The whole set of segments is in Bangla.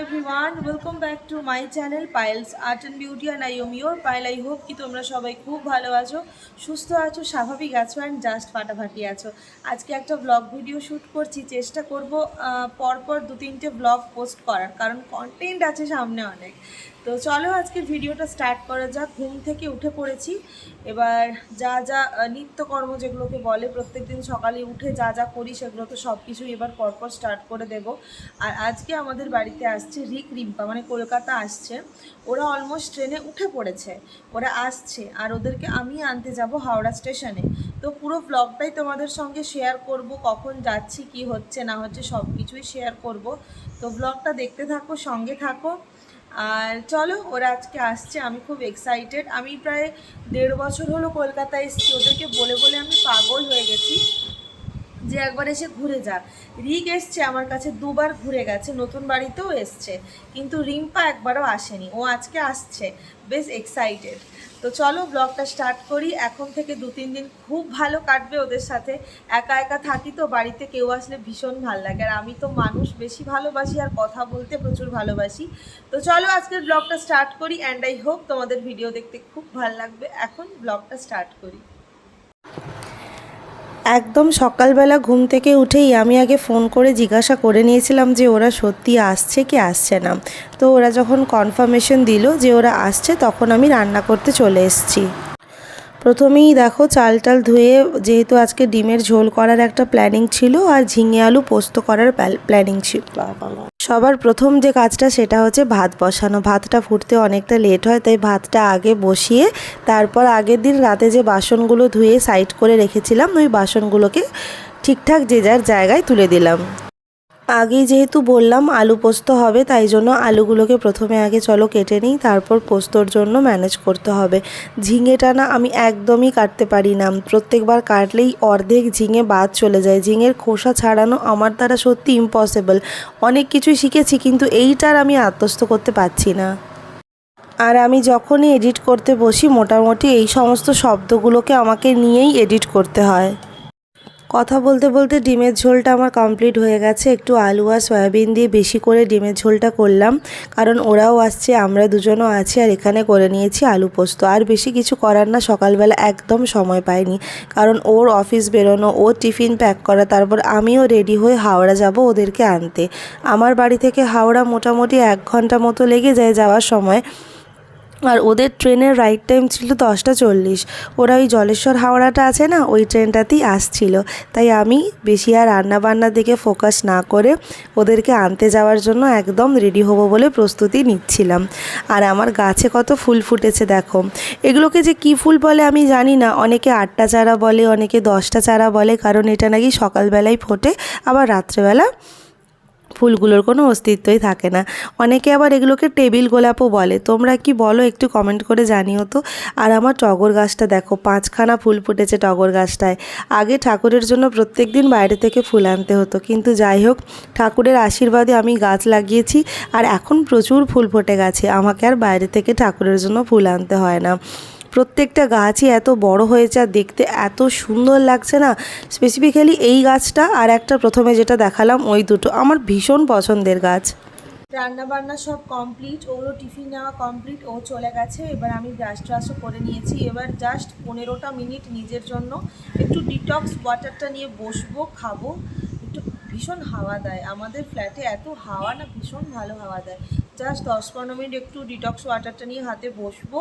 Everyone welcome back to my channel Payel's art and beauty and I am your Payel I hope কি তোমরা সবাই খুব ভালো আছো, সুস্থ আছো, স্বাভাবিক আছো অ্যান্ড জাস্ট ফাটাফাটি আছো। আজকে একটা ব্লগ ভিডিও শ্যুট করছি। চেষ্টা করব পরপর দু তিনটে ব্লগ পোস্ট করার, কারণ কন্টেন্ট আছে সামনে অনেক। তো চলো আজকের ভিডিওটা স্টার্ট করা যাক। ঘুম থেকে উঠে পড়েছি। এবার যা যা নিত্যকর্ম যেগুলোকে বলে, প্রত্যেকদিন সকালে উঠে যা যা করি সেগুলো তো সব কিছুই এবার পরপর স্টার্ট করে দেব। আর আজকে আমাদের বাড়িতে আসছে রিক রিম্পা মানে কলকাতা আসছে। ওরা অলমোস্ট ট্রেনে উঠে পড়েছে। ওরা আসছে আর ওদেরকে আমি আনতে যাব হাওড়া স্টেশনে তো পুরো ব্লগটাই তোমাদের সঙ্গে শেয়ার করব, কখন যাচ্ছি, কি হচ্ছে, না হচ্ছে সব কিছুই শেয়ার করব। তো ব্লগটা দেখতে থাকো, সঙ্গে থাকো। আর চলো, ওরা আজকে আসছে, আমি খুব এক্সাইটেড আমি প্রায় দেড় বছর হলো কলকাতায় এসেছি, ওদেরকে বলে বলে আমি পাগল হয়ে গেছি। যে একবার এসে ঘুরে যাক। রিক এসছে আমার কাছে দুবার ঘুরে গেছে, নতুন বাড়িতেও এসছে, কিন্তু রিম্পা একবারও আসেনি। ও আজকে আসছে, বেশ এক্সাইটেড তো চলো ব্লগটা স্টার্ট করি। এখন থেকে দু, তিন দিন খুব ভালো কাটবে ওদের সাথে। একা একা থাকি তো বাড়িতে কেউ আসলে ভীষণ ভালো লাগে। আর আমি তো মানুষ, বেশি ভালোবাসি আর কথা বলতে প্রচুর ভালোবাসি। তো চলো আজকের ব্লগটা স্টার্ট করি অ্যান্ড আই হোপ তোমাদের ভিডিও দেখতে খুব ভালো লাগবে। এখন ব্লগটা স্টার্ট করি। একদম সকালবেলা ঘুম থেকে উঠেই আমি আগে ফোন করে জিজ্ঞাসা করে নিয়েছিলাম যে ওরা সত্যি আসছে কি আসছে না। তো ওরা যখন কনফার্মেশন দিল যে ওরা আসছে তখন আমি রান্না করতে চলে এসেছি। প্রথমেই দেখো চাল টাল ধুয়ে যেহেতু আজকে ডিমের ঝোল করার একটা প্ল্যানিং ছিল আর ঝিঙে আলু পোস্ত করার প্ল্যানিং ছিল। সবার প্রথম যে কাজটা সেটা হচ্ছে ভাত বসানো। ভাতটা ফুটতে অনেকটা লেট হয়, তাই ভাতটা আগে বসিয়ে তারপর আগের দিন রাতে যে বাসনগুলো ধুয়ে সাইড করে রেখেছিলাম, ওই বাসনগুলোকে ঠিকঠাক যে যার জায়গায় তুলে দিলাম। আগেই যেহেতু বললাম আলু পোস্ত হবে, তাই জন্য আলুগুলোকে প্রথমে আগে চলো কেটে নিই, তারপর পোস্তর জন্য ম্যানেজ করতে হবে। ঝিঙেটা না আমি একদমই কাটতে পারি না। প্রত্যেকবার কাটলেই অর্ধেক ঝিঙে বাদ চলে যায়। ঝিঙের খোসা ছাড়ানো আমার দ্বারা সত্যি ইম্পসিবল অনেক কিছুই শিখেছি, কিন্তু এইটার আমি আত্মস্থ করতে পারছি না। আর আমি যখনই এডিট করতে বসি, মোটামুটি এই সমস্ত শব্দগুলোকে আমাকে নিয়েই এডিট করতে হয়। কথা বলতে বলতে ডিমের ঝোলটা আমার কমপ্লিট হয়ে গেছে। একটু আলু আর সয়াবিন দিয়ে বেশি করে ডিমের ঝোলটা করলাম। কারণ ওরাও আসছে, আমরা দুজনও আছি আর এখানে করে নিয়েছি আলু পোস্ত। আর বেশি কিছু করার না, সকালবেলা একদম সময় পাইনি। কারণ ওর অফিস বেরোনো ওর টিফিন প্যাক করা, তারপর আমিও রেডি হয়ে হাওড়া যাব ওদেরকে আনতে। আমার বাড়ি থেকে হাওড়া মোটামুটি এক ঘণ্টা মতো লেগে যায় যাওয়ার সময়। আর ওদের ট্রেনের রাইট টাইম ছিল দশটা চল্লিশ। ওরা ওই জলেশ্বর হাওড়াটা আছে না, ওই ট্রেনটাতেই আসছিল। তাই আমি বেশি আর রান্নাবান্নার দিকে ফোকাস না করে ওদেরকে আনতে যাওয়ার জন্য একদম রেডি হব বলে প্রস্তুতি নিচ্ছিলাম। আর আমার গাছে কত ফুল ফুটেছে দেখো। এগুলোকে যে কী ফুল বলে আমি জানি না। অনেকে আটটা চারা বলে, অনেকে দশটা চারা বলে, কারণ এটা নাকি সকালবেলায় ফোটে, আবার রাত্রেবেলা ফুলগুলোর কোনো অস্তিত্বই থাকে না। অনেকে আবার এগুলোকে টেবিল গোলাপও বলে। তোমরা কি বলো, একটু কমেন্ট করে জানিও তো। আর আমার টগর গাছটা দেখো, পাঁচখানা ফুল ফুটেছে টগর গাছটায়। আগে ঠাকুরের জন্য প্রত্যেক দিন বাইরে থেকে ফুল আনতে হতো। কিন্তু যাই হোক, ঠাকুরের আশীর্বাদে আমি গাছ লাগিয়েছি আর এখন প্রচুর ফুল ফুটে গেছে। আমাকে আর বাইরে থেকে ঠাকুরের জন্য ফুল আনতে হয় না। প্রত্যেকটা গাছই এত বড় হয়েছে আর দেখতে এত সুন্দর লাগছে না? স্পেসিফিক্যালি এই গাছটা আর একটা প্রথমে যেটা দেখালাম ওই দুটো। আমার ভীষণ পছন্দের গাছ। রান্না বান্না সব কমপ্লিট ওরও টিফিন নেওয়া কমপ্লিট ও চলে গেছে। এবার আমি ব্রাশ ট্রাশও করে নিয়েছি। এবার জাস্ট পনেরোটা মিনিট নিজের জন্য একটু ডিটক্স ওয়াটারটা নিয়ে বসবো, খাব। ভীষণ হাওয়া দেয়। আমাদের ফ্ল্যাটে এত হাওয়া না, ভীষণ ভালো হাওয়া দেয়। জাস্ট দশ পনেরো মিনিট একটু ডিটক্স ওয়াটারটা নিয়ে হাতে বসবো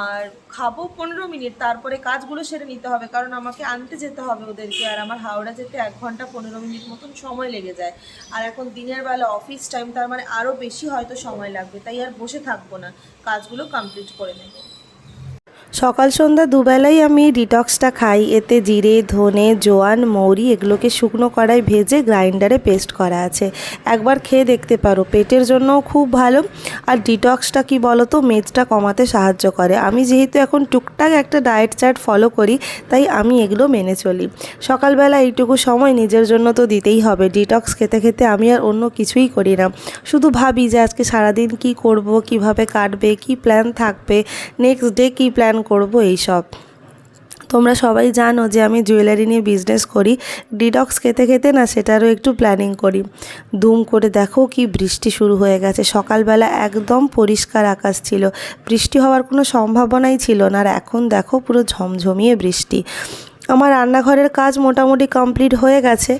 আর খাব পনেরো মিনিট, তারপরে কাজগুলো সেরে নিতে হবে, কারণ আমাকে আনতে যেতে হবে ওদেরকে আর আমার হাওড়া যেতে এক ঘণ্টা পনেরো মিনিট মতন সময় লেগে যায়। আর এখন দিনের বেলা অফিস টাইম তার মানে আরও বেশি হয়তো সময় লাগবে, তাই আর বসে থাকব না। কাজগুলো কমপ্লিট করে নেব। সকাল সন্ধ্যা দুবেলাই আমি ডিটক্সটা খাই। এতে জিরে, ধনে, জোয়ান, মৌরি এগুলোকে শুকনো কড়াই ভেজে গ্রাইন্ডারে পেস্ট করা আছে। একবার খেয়ে দেখতে পারো, পেটের জন্যও খুব ভালো। আর ডিটক্সটা কি বলো তো মেদটা কমাতে সাহায্য করে। আমি যেহেতু এখন টুকটাক একটা ডায়েট চার্ট ফলো করি, তাই আমি এগুলো মেনে চলি। সকালবেলা এইটুকু সময় নিজের জন্য তো দিতেই হবে। ডিটক্স খেতে খেতে আমি আর অন্য কিছুই করি না। শুধু ভাবি যে আজকে সারাদিন কি করব, কীভাবে কাটবে, কি প্ল্যান থাকবে নেক্সট ডে কি প্ল্যান করব এইসব। তোমরা সবাই জানো যে আমি জুয়েলারি নিয়ে বিজনেস করি। ডিডক্স খেতে খেতে না সেটারও একটু প্ল্যানিং করি। দুম করে দেখো কি বৃষ্টি শুরু হয়ে গেছে। সকালবেলা একদম পরিষ্কার আকাশ ছিল। বৃষ্টি হওয়ার কোনো সম্ভাবনাই ছিল না। আর এখন দেখো পুরো ঝমঝমিয়ে বৃষ্টি। আমার রান্নাঘরের কাজ মোটামুটি কমপ্লিট হয়ে গেছে।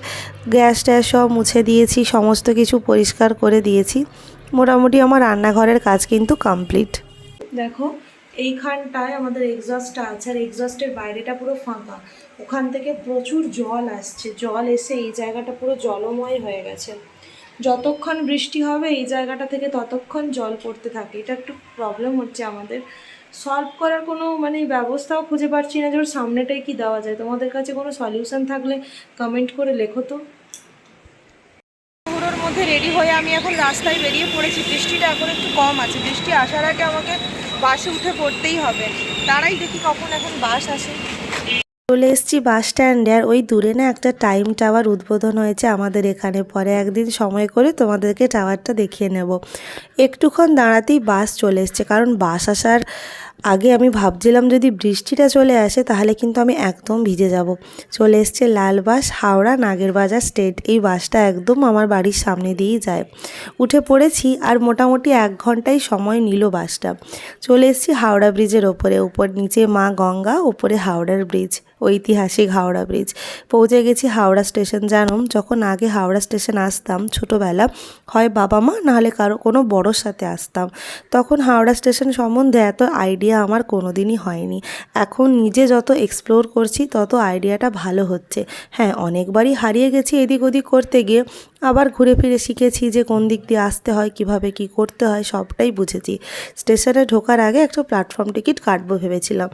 গ্যাস ট্যাস সব মুছে দিয়েছি, সমস্ত কিছু পরিষ্কার করে দিয়েছি। মোটামুটি আমার রান্নাঘরের কাজ কিন্তু কমপ্লিট দেখো এইখানটায় আমাদের এক্সস্টটা আছে, আর এক্সস্টের বাইরেটা পুরো ফাঁকা। ওখান থেকে প্রচুর জল আসছে, জল এসে এই জায়গাটা পুরো জলময় হয়ে গেছে। যতক্ষণ বৃষ্টি হবে এই জায়গাটা থেকে ততক্ষণ জল পড়তে থাকে। এটা একটু প্রবলেম হচ্ছে আমাদের। সলভ করার কোনো মানে ব্যবস্থাও খুঁজে পাচ্ছি না যে ওর সামনেটাই কি দেওয়া যায়। তোমাদের কাছে কোনো সলিউশন থাকলে কমেন্ট করে লেখো তো। মধ্যে রেডি হয়ে আমি এখন রাস্তায় বেরিয়ে পড়েছি। বৃষ্টিটা এখন একটু কম আছে। বৃষ্টি আসার আগে আমাকে বাসে উঠে পড়তেই হবে। তারাই দেখি কখন এখন বাস আসে। চলে এসেছি বাস স্ট্যান্ডে, আর ওই দূরে না একটা টাইম টাওয়ার উদ্বোধন হয়েছে আমাদের এখানে পরে। একদিন সময় করে তোমাদেরকে টাওয়ারটা দেখিয়ে নেব। একটুক্ষণ দাঁড়াতেই বাস চলে এসছে, কারণ বাস আসার আগে আমি ভাবছিলাম যদি বৃষ্টিটা চলে আসে তাহলে কিন্তু আমি একদম ভিজে যাব। চলে এসছে লাল বাস হাওড়া, নাগেরবাজার স্টেট। এই বাসটা একদম আমার বাড়ির সামনে দিয়েই যায়। উঠে পড়েছি আর মোটামুটি এক ঘন্টাই সময় নিল বাসটা। চলে এসেছি হাওড়া ব্রিজের ওপরে। উপর নিচে মা গঙ্গা, ওপরে হাওড়ার ব্রিজ। ঐতিহাসিক হাওড়া ব্রিজ। পৌঁছে গেছি হাওড়া স্টেশন জানো যখন আগে হাওড়া স্টেশন আসতাম ছোটোবেলা, হয় বাবা মা, নাহলে কারও কোনো বড়োর সাথে আসতাম। তখন হাওড়া স্টেশন সম্বন্ধে এত আইডিয়া আমার কোনো দিনই হয়নি। এখন নিজে যত এক্সপ্লোর করছি, তত আইডিয়াটা ভালো হচ্ছে। হ্যাঁ অনেকবারই হারিয়ে গেছি এদিক ওদিক করতে গিয়ে। আবার ঘুরে ফিরে শিখেছি যে কোন দিক দিয়ে আসতে হয়, কীভাবে কি করতে হয়, সবটাই বুঝেছি। স্টেশনে ঢোকার আগে একটা প্ল্যাটফর্ম টিকিট কাটবো ভেবেছিলাম।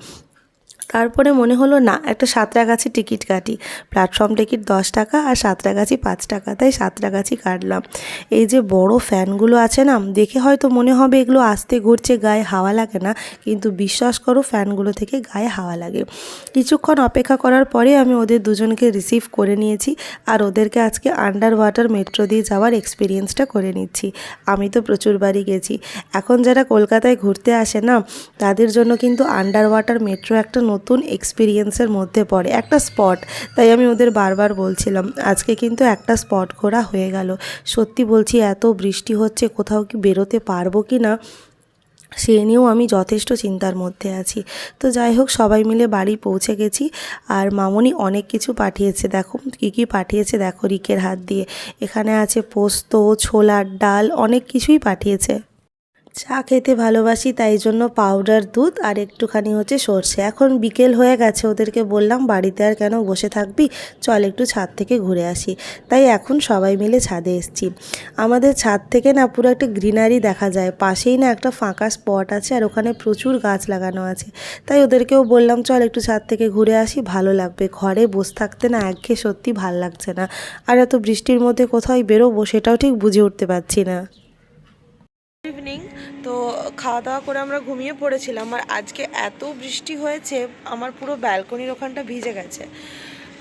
তারপরে মনে হলো, না, একটা সাঁতরাগাছি টিকিট কাটি। প্ল্যাটফর্ম টিকিট দশ টাকা আর সাঁতরাগাছি পাঁচ টাকা, তাই সাঁতরাগাছি কাটলাম। এই যে বড় ফ্যানগুলো আছে না, দেখে হয়তো মনে হবে এগুলো আস্তে ঘুরছে, গায়ে হাওয়া লাগে না, কিন্তু বিশ্বাস করো, ফ্যানগুলো থেকে গায়ে হাওয়া লাগে। কিছুক্ষণ অপেক্ষা করার পরে আমি ওদের দুজনকে রিসিভ করে নিয়েছি আর ওদেরকে আজকে আন্ডার ওয়াটার মেট্রো দিয়ে যাওয়ার এক্সপিরিয়েন্সটা করে নিচ্ছি। আমি তো প্রচুরবারই গেছি। এখন যারা কলকাতায় ঘুরতে আসে না, তাদের জন্য কিন্তু আন্ডার ওয়াটার মেট্রো একটা নতুন এক্সপিরিয়েন্সের মধ্যে পড়ে। একটা স্পট তাই আমি ওদের বারবার বলছিলাম, আজকে কিন্তু একটা স্পট ঘোরা হয়ে গেল। সত্যি বলছি, এত বৃষ্টি হচ্ছে, কোথাও কি বেরোতে পারব কি না, সে নিয়েও আমি যথেষ্ট চিন্তার মধ্যে আছি। তো যাই হোক, সবাই মিলে বাড়ি পৌঁছে গেছি, আর মামনি অনেক কিছু পাঠিয়েছে। দেখো, কী কী পাঠিয়েছে, দেখো রিকের হাত দিয়ে। এখানে আছে পোস্ত, ছোলার ডাল, অনেক কিছুই পাঠিয়েছে। চা খেতে ভালোবাসি, তাই জন্য পাউডার দুধ আর একটুখানি হচ্ছে সর্ষে। এখন বিকেল হয়ে গেছে, ওদেরকে বললাম, বাড়িতে আর কেন বসে থাকবি? চল একটু ছাদ থেকে ঘুরে আসি। তাই এখন সবাই মিলে ছাদে এসছি। আমাদের ছাদ থেকে না পুরো একটা গ্রিনারি দেখা যায়। পাশেই না একটা ফাঁকা স্পট আছে আর ওখানে প্রচুর গাছ লাগানো আছে। তাই ওদেরকেও বললাম, চল একটু ছাদ থেকে ঘুরে আসি, ভালো লাগবে। ঘরে বসে থাকতে না একঘেয়ে সত্যি ভালো লাগছে না। আর এত বৃষ্টির মধ্যে কোথায় বেরোবো, সেটাও ঠিক বুঝে উঠতে পারছি না। ইভিনিং তো খাওয়া দাওয়া করে আমরা ঘুমিয়ে পড়েছিলাম আর আজকে এত বৃষ্টি হয়েছে, আমার পুরো ব্যালকনির ওখানটা ভিজে গেছে।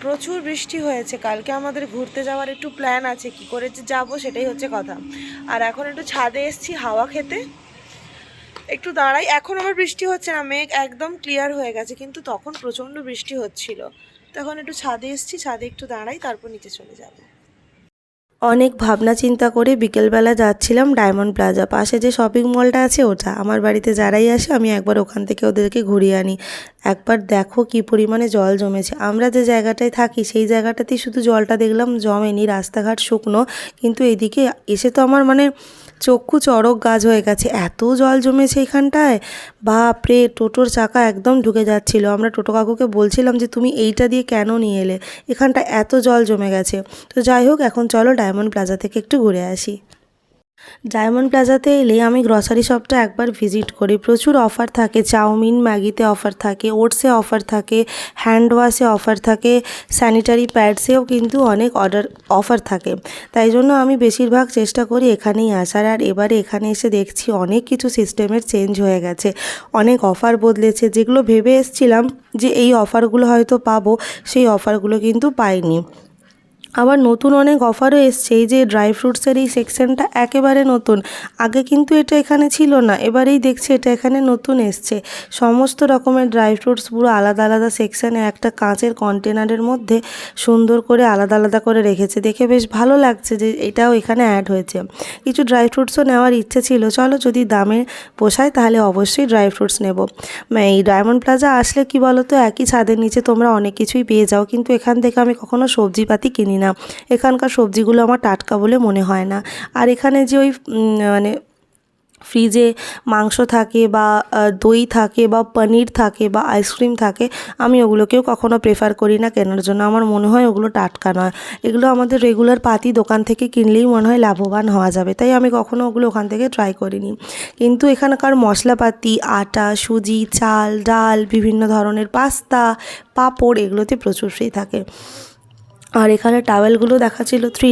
প্রচুর বৃষ্টি হয়েছে, কালকে আমাদের ঘুরতে যাওয়ার একটু প্ল্যান আছে, কি করে যে যাব সেটাই হচ্ছে কথা। আর এখন একটু ছাদে এসছি হাওয়া খেতে। একটু দাঁড়াই, এখন আবার বৃষ্টি হচ্ছে না, মেঘ একদম ক্লিয়ার হয়ে গেছে, কিন্তু তখন প্রচণ্ড বৃষ্টি হচ্ছিল। তখন একটু ছাদে এসছি, ছাদে একটু দাঁড়াই, তারপর নিচে চলে যাব। অনেক ভাবনা চিন্তা করে বিকেলবেলা যাচ্ছিলাম ডায়মন্ড প্লাজা। পাশে যে শপিং মলটা আছে ওটা। আমার বাড়িতে যারাই আসে, আমি একবার ওখান থেকে ওদেরকে ঘুরিয়ে আনি। একবার দেখো কি পরিমাণে জল জমেছে। আমরা যে জায়গাটায় থাকি, সেই জায়গাটাতেই শুধু জলটা দেখলাম জমেনি, রাস্তাঘাট শুকনো। কিন্তু এদিকে এসে তো আমার মানে চক্ষু চড়ক গাছ হয়ে গেছে। এত জল জমেছে এখানটায়। বাপরে, টোটোর চাকা একদম ঢুকে যাচ্ছিল। আমরা টোটো কাকুকে বলছিলাম যে, তুমি এইটা দিয়ে কেন নিয়ে এলে? এখানটা এত জল জমে গেছে। তো যাই হোক, এখন চলো ডায়মন্ড প্লাজা থেকে একটু ঘুরে আসি। ডায়মন্ড প্লাজাতে এলে আমি গ্রসারি শপটা একবার ভিজিট করি। প্রচুর অফার থাকে, চাউমিন, ম্যাগিতে অফার থাকে, ওটসে অফার থাকে, হ্যান্ড ওয়াশে অফার থাকে, স্যানিটারি প্যাডসেও কিন্তু অনেক অর্ডার, অফার থাকে। তাই জন্য আমি বেশিরভাগ চেষ্টা করি এখানেই আসার। আর এবারে এখানে এসে দেখছি অনেক কিছু সিস্টেমের চেঞ্জ হয়ে গেছে। অনেক অফার বদলেছে। যেগুলো ভেবে এসছিলাম যে এই অফারগুলো হয়তো পাবো, সেই অফারগুলো কিন্তু পাইনি। আবার নতুন অনেক অফারও এসছে। এই যে ড্রাই ফ্রুটসের এই সেকশনটা একেবারে নতুন। আগে কিন্তু এটা এখানে ছিল না, এবারেই দেখছি এটা এখানে নতুন এসছে। সমস্ত রকমের ড্রাই ফ্রুটস পুরো আলাদা আলাদা সেকশানে একটা কাঁচের কন্টেনারের মধ্যে সুন্দর করে আলাদা আলাদা করে রেখেছে। দেখে বেশ ভালো লাগছে যে এটাও এখানে অ্যাড হয়েছে। কিছু ড্রাই ফ্রুটসও নেওয়ার ইচ্ছে ছিল। চলো যদি দামে পোষায় তাহলে অবশ্যই ড্রাই ফ্রুটস নেব। এই ডায়মন্ড প্লাজা আসলে কি বলো তো একই ছাদের নিচে তোমরা অনেক কিছুই পেয়ে যাও। কিন্তু এখান থেকে আমি কখনো সবজিপাতি কিনি না। এখানকার সবজিগুলো আমার টাটকা বলে মনে হয় না। আর এখানে যে ওই মানে ফ্রিজে মাংস থাকে বা দই থাকে বা পনির থাকে বা আইসক্রিম থাকে, আমি ওগুলোকেও কখনো প্রেফার করি না কেনার জন্য। আমার মনে হয় ওগুলো টাটকা নয়। এগুলো আমাদের রেগুলার পাতি দোকান থেকে কিনলেই মনে হয় লাভবান হওয়া যাবে। তাই আমি কখনো ওগুলো ওখান থেকে ট্রাই করিনি। কিন্তু এখানকার মশলাপাতি, আটা, সুজি, চাল, ডাল, বিভিন্ন ধরনের পাস্তা, পাঁপড় এগুলোতে প্রচুর ফ্রি থাকে। আর এখানে টাওয়েলগুলো দেখাচ্ছিল থ্রি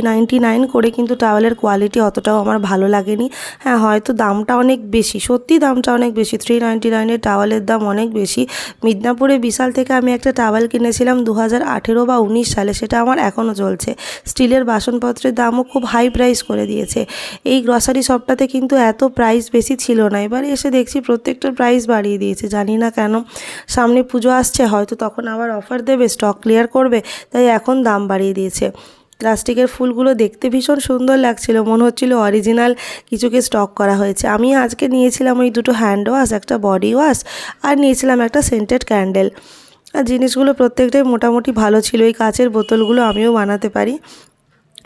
নাইন করে, কিন্তু টাওয়েলের কোয়ালিটি অতটাও আমার ভালো লাগেনি। হ্যাঁ হয়তো দামটা অনেক বেশি, সত্যি দামটা অনেক বেশি থ্রি নাইনটি নাইনের টাওয়েলের দাম অনেক বেশি। মিদনাপুরে বিশাল থেকে আমি একটা টাওয়েল কিনেছিলাম দু হাজার আঠেরো বা উনিশ সালে, সেটা আমার এখনও চলছে। স্টিলের বাসনপত্রের দামও খুব হাই প্রাইস করে দিয়েছে। এই গ্রসারি শপটাতে কিন্তু এত প্রাইস বেশি ছিল না। এবারে এসে দেখছি প্রত্যেকটার প্রাইস বাড়িয়ে দিয়েছে, জানি না কেন। সামনে পুজো আসছে, হয়তো তখন আবার অফার দেবে স্টক ক্লিয়ার করবে, তাই এখন দাম বাড়িয়ে দিয়েছে। প্লাস্টিকের ফুলগুলো দেখতে ভীষণ সুন্দর লাগছিল। মনে হচ্ছিল অরিজিনাল কিছুকে স্টক করা হয়েছে। আমি আজকে নিয়েছিলাম ওই দুটো হ্যান্ড ওয়াশ, একটা বডি ওয়াশ আর নিয়েছিলাম একটা সেন্টেড ক্যান্ডেল। আর জিনিসগুলো প্রত্যেকটাই মোটামুটি ভালো ছিল। এই কাচের বোতলগুলো আমিও বানাতে পারি।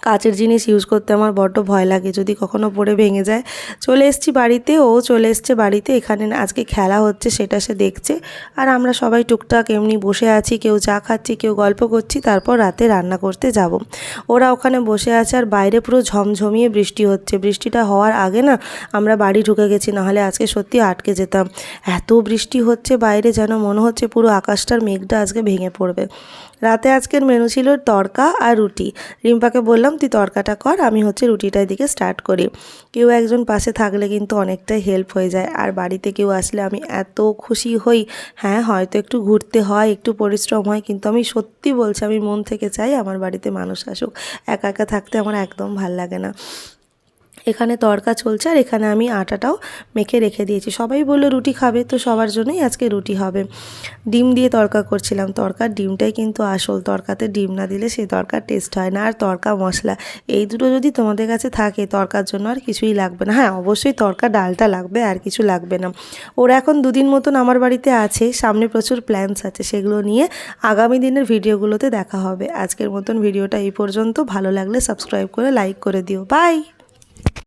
কাচের জিনিস ইউজ করতে আমার বড্ড ভয় লাগে। যদি কখনো পড়ে ভেঙে যায়, চলে এসেছি বাড়িতে, ও চলে এসছে বাড়িতে, এখানে আজকে খেলা হচ্ছে, সেটা সে দেখছে। আর আমরা সবাই টুকটাক এমনি বসে আছি, কেউ চা খাচ্ছি, কেউ গল্প করছি, তারপর রাতে রান্না করতে যাব। ওরা ওখানে বসে আছে আর বাইরে পুরো ঝমঝমিয়ে বৃষ্টি হচ্ছে। বৃষ্টিটা হওয়ার আগে না আমরা বাড়ি ঢুকে গেছি, নাহলে আজকে সত্যি আটকে যেতাম। এত বৃষ্টি হচ্ছে বাইরে, যেন মনে হচ্ছে পুরো আকাশটার মেঘটা আজকে ভেঙে পড়বে। রাতে আজকের মেনু ছিল তড়কা আর রুটি। রিম্পাকে বললাম, তুই তড়কাটা কর, আমি হচ্ছে রুটিটার দিকে স্টার্ট করি। কেউ একজন পাশে থাকলে কিন্তু অনেকটাই হেল্প হয়ে যায়। আর বাড়িতে কেউ আসলে আমি এত খুশি হই হ্যাঁ হয়তো একটু ঘুরতে হয়, একটু পরিশ্রম হয়, কিন্তু আমি সত্যি বলছি, আমি মন থেকে চাই আমার বাড়িতে মানুষ আসুক। একা একা থাকতে আমার একদম ভালো লাগে না। এখানে তড়কা চলছে আর এখানে আমি আটাটাও মেখে রেখে দিয়েছি। সবাই বলল, রুটি খাবে তো সবার জন্যই আজকে রুটি হবে। ডিম দিয়ে তড়কা করছিলাম। তড়কার ডিমটাই কিন্তু আসল, তড়কাতে ডিম না দিলে সেই তড়কার টেস্ট হয় না। আর তড়কা মশলা, এই দুটো যদি তোমাদের কাছে থাকে, তড়কার জন্য আর কিছুই লাগবে না। হ্যাঁ অবশ্যই তড়কা, ডালটা লাগবে আর কিছু লাগবে না। ওরা এখন দুদিন মতন আমার বাড়িতে আছে, সামনে প্রচুর প্ল্যানস আছে, সেগুলো নিয়ে আগামী দিনের ভিডিওগুলোতে দেখা হবে। আজকের মতন ভিডিওটা এই পর্যন্ত। ভালো লাগলে সাবস্ক্রাইব করে লাইক করে দিও। বাই